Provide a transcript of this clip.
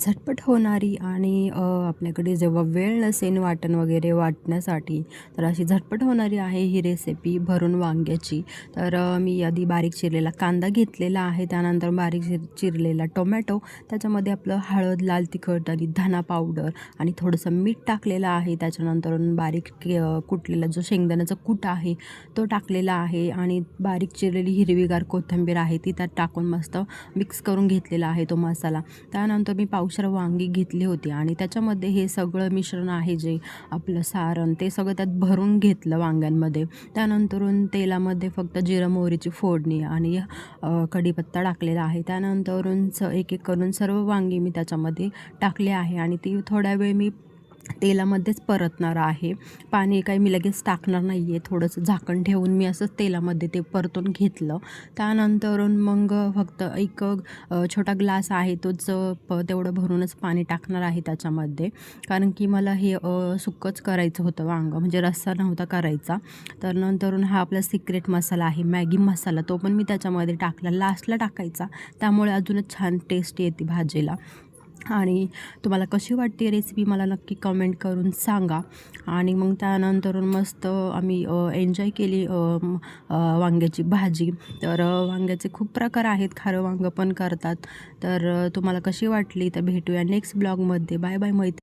झटपट होणारी आणि आपल्याकडे जेव्हा वेळ नसेल वाटण वगैरे वाटण्यासाठी तर अशी झटपट होणारी आहे ही रेसिपी भरून वांग्याची. तर मी आधी बारीक चिरलेला कांदा घेतलेला आहे त्यानंतर बारीक चिर चिरलेला टोमॅटो त्याच्यामध्ये आपलं हळद लाल तिखट आणि धना पावडर आणि थोडंसं मीठ टाकलेलं आहे. त्याच्यानंतर बारीक कुटलेला जो शेंगदाण्याचा कूट आहे तो टाकलेला आहे आणि बारीक चिरलेली हिरवीगार कोथिंबीर आहे ती त्यात टाकून मस्त मिक्स करून घेतलेला आहे तो मसाला. त्यानंतर मी अक्षर वांगी घेतली होती. आणि त्याच्यामध्ये हे सगळं मिश्रण आहे जे आपलं सारण ते सगळं त्यात भरून घेतलं वांग्यांमध्ये. त्यानंतरून तेलामध्ये फक्त जिरं मोहरीची फोडणी आणि कढीपत्ता टाकलेला आहे. त्यानंतरून स एक एक करून सर्व वांगी मी त्याच्यामध्ये टाकले आहे. आणि ती थोड्या वेळ मी तेलामध्येच परतणार आहे. पाणी काही मी लगेच टाकणार नाही आहे थोडंसं झाकण ठेवून मी असंच तेलामध्ये ते परतून घेतलं. त्यानंतरून मग फक्त एक छोटा ग्लास आहे. तोच प तेवढं भरूनच पाणी टाकणार आहे त्याच्यामध्ये. कारण की मला हे सुकंच सुक्कंच करायचं होतं वांग. म्हणजे रस्सा नव्हता करायचा. तर नंतरून हा आपला सिक्रेट मसाला आहे. मॅगी मसाला. तो पण मी त्याच्यामध्ये टाकला. लास्टला टाकायचा. त्यामुळे अजूनच छान टेस्ट येते भाजीला. आणि तुम्हाला कशी वाटते रेसिपी मला नक्की कमेंट करून सांगा. आणि मग त्यानंतर मस्त आम्ही एन्जॉय केली वांग्याची भाजी. तर वांग्याचे खूप प्रकार आहेत खारं वांगं पण करतात. तर तुम्हाला कशी वाटली तर भेटूया नेक्स्ट ब्लॉगमध्ये बाय बाय मैत्री